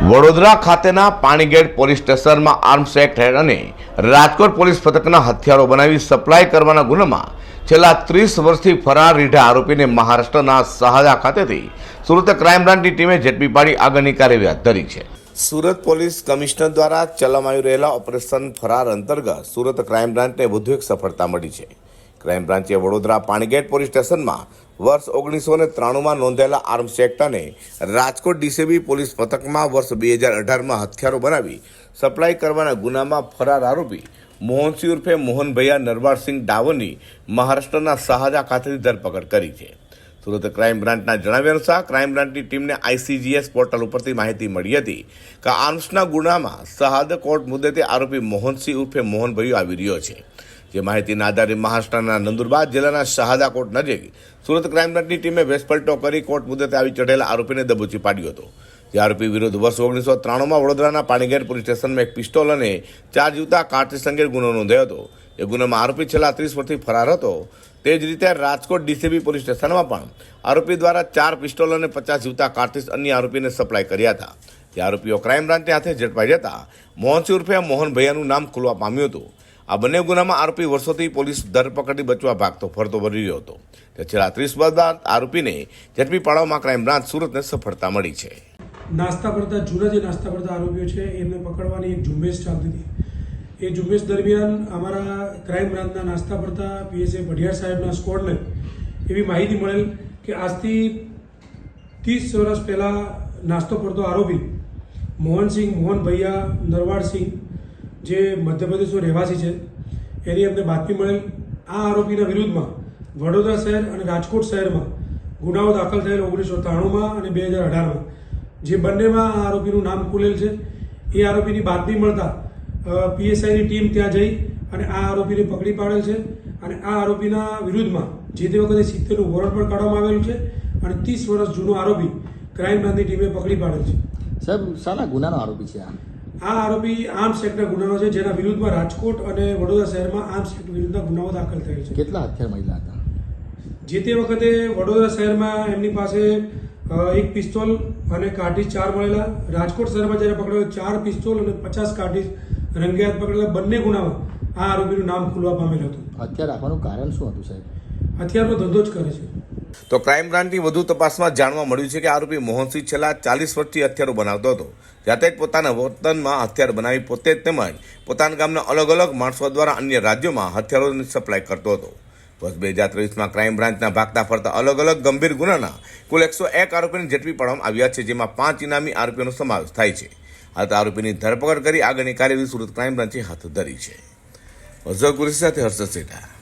વડોદરા ખાતેના પાણીગેટ પોલીસ સ્ટેશનમાં arms act હેઠળ અને રાજકોટ પોલીસ પથકના હથિયારો બનાવી સપ્લાય કરવાના ગુનામાં છેલ્લા ત્રીસ વર્ષથી ફરાર રીઢા આરોપીને મહારાષ્ટ્રના સહાજા ખાતેથી સુરત ક્રાઇમ બ્રાન્ચની ટીમે ઝડપી પાડી આગળની કાર્યવાહી હાથ ધરી છે. સુરત પોલીસ કમિશનર દ્વારા ચલાવાઈ રહેલા ઓપરેશન ફરાર અંતર્ગત સુરત ક્રાઇમ બ્રાન્ચને વધુ એક સફળતા મળી છે. ક્રાઇમ બ્રાન્ચે વડોદરા પાણીગેટ પોલીસ સ્ટેશનમાં વર્ષ ઓગણીસો ને ત્રાણુંમાં નોંધાયેલા આર્મ્સ એક્ટને રાજકોટ ડીસીબી પોલીસ પથકમાં વર્ષ બે હજાર અઢારમાં હથિયારો બનાવી સપ્લાય કરવાના ગુનામાં ફરાર આરોપી મોહનસિંહ ઉર્ફે મોહનભૈયા નરવારસિંહ ડાવરની મહારાષ્ટ્રના સહાજા ખાતેથી ધરપકડ કરી છે. સુરત ક્રાઇમ બ્રાન્ચના જણાવ્યા અનુસાર ક્રાઇમ બ્રાન્ચની ટીમને આઈસીજીએસ પોર્ટલ ઉપરથી માહિતી મળી હતી કે આર્મ્સના ગુનામાં સહાદ કોર્ટ મુદ્દતે આરોપી મોહનસિંહ ઉર્ફે મોહનભાઈ આવી રહ્યો છે. જે માહિતીના આધારે મહારાષ્ટ્રના નંદુરબાર જિલ્લાના શહાદા કોર્ટ નજીક સુરત ક્રાઇમ બ્રાન્ચની ટીમે વેસપલટો કરી કોર્ટ મુદતે આવી ચઢેલા આરોપીને દબોચી પાડ્યો હતો. જે આરોપી વિરુદ્ધ વર્ષ ઓગણીસો ત્રાણુંમાં વડોદરાના પાણીગેર પોલીસ સ્ટેશનમાં એક પિસ્તોલ અને ચાર જીવતા કારતૂસ સંગે ગુનો નોંધાયો હતો. એ ગુનામાં આરોપી છેલ્લા ત્રીસ વર્ષથી ફરાર હતો. તે જ રીતે રાજકોટ ડીસીબી પોલીસ સ્ટેશનમાં પણ આરોપી દ્વારા ચાર પિસ્તોલ અને પચાસ જીવતા કારતૂસ અન્ય આરોપીને સપ્લાય કર્યા હતા. જે આરોપીઓ ક્રાઇમ બ્રાન્ચની હાથે ઝડપાઈ જતા મોહનસિંહ ઉર્ફે મોહન ભૈયાનું નામ ખુલવા પામ્યું હતું. આ બંને ગુનામાં આરોપી વર્ષોથી પોલીસ ધરપકડથી બચવા ભાગતો, ફરતો રહ્યો હતો. તે છેલ્લા ત્રીસ વર્ષ બાદ આરોપીને ઝડપી પાડવામાં ક્રાઇમ બ્રાન્ચ સુરતને સફળતા મળી છે. નાસ્તા પડતા જૂના જે નાસ્તા પડતા આરોપીઓ છે, એમને પકડવાની એક ઝુંબેશ ચાલતી હતી. એ ઝુંબેશ દરમિયાન અમારા ક્રાઇમ બ્રાન્ચના નાસ્તા પડતા પીએસએ ભડિયાર સાહેબના સ્કોડને એવી માહિતી મળેલ કે આજથી ત્રીસ વર્ષ પહેલાં નાસ્તો પડતો આરોપી મોહનસિંહ, મોહન ભૈયા નરવાડસિંહ જે મધ્યપ્રદેશનો રહેવાસી છે, એની અમને બાતમી મળેલ આ આરોપીના વિરુદ્ધમાં વડોદરા શહેર અને રાજકોટ શહેરમાં ગુનાઓ દાખલ થયેલ ઓગણીસો ત્રાણુંમાં અને બે હજાર અઢારમાં. જે બંનેમાં આ આરોપીનું નામ ખુલેલ છે. એ આરોપીની બાતમી મળતા પીએસઆઈની ટીમ ત્યાં જઈ અને આ આરોપીને પકડી પાડેલ છે અને આ આરોપીના વિરુદ્ધમાં જે તે વખતે સિત્તેરનું વોરંટ પણ કાઢવામાં આવેલું છે અને ત્રીસ વર્ષ જૂનો આરોપી ક્રાઇમ બ્રાન્ચની ટીમે પકડી પાડેલ છે. સાહેબ, શાના ગુનાનો આરોપી છે આ? આ આરોપી આર્મ્સ એક્ટના ગુનાનો છે જેના વિરુદ્ધમાં રાજકોટ અને વડોદરા શહેરમાં આર્મ્સ એક્ટ વિરુદ્ધના ગુનાઓ દાખલ થયેલ છે. કેટલા હથિયાર મહિલા હતા? જે તે વખતે વડોદરા શહેરમાં એમની પાસે એક પિસ્તોલ અને કાર્ટીજ ચાર મળેલા રાજકોટ શહેરમાં જ્યારે પકડેલો ચાર પિસ્તોલ અને પચાસ કાર્ટીજ રંગે હાથ પકડેલા બંને ગુનામાં આ આરોપીનું નામ ખુલવા પામેલ હતું. હથિયાર રાખવાનું કારણ શું હતું સાહેબ? હથિયારનો ધંધો જ કરે છે. તો ક્રાઇમ બ્રાન્ચની વધુ તપાસમાં જાણવા મળ્યું છે કે આરોપી મોહનસિંહ છેલ્લા ચાલીસ વર્ષથી હથિયારો બનાવતો હતો. જાતે જ પોતાના વતનમાં હથિયાર બનાવી પોતે જ તેમજ પોતાના ગામના અલગ અલગ માણસો દ્વારા અન્ય રાજ્યોમાં હથિયારોની સપ્લાય કરતો હતો. વર્ષ બે હજાર ત્રેવીસમાં ક્રાઇમ બ્રાન્ચના ભાગતા ફરતા અલગ અલગ ગંભીર ગુનાના કુલ એકસો એક આરોપીને ઝડપી પાડવામાં આવ્યા છે, જેમાં પાંચ ઇનામી આરોપીઓનો સમાવેશ થાય છે. હાલ આરોપીની ધરપકડ કરી આગળની કાર્યવાહી સુરત ક્રાઇમ બ્રાન્ચે હાથ ધરી છે. અઝર કુરેશી સાથે હર્ષદ સેઠા.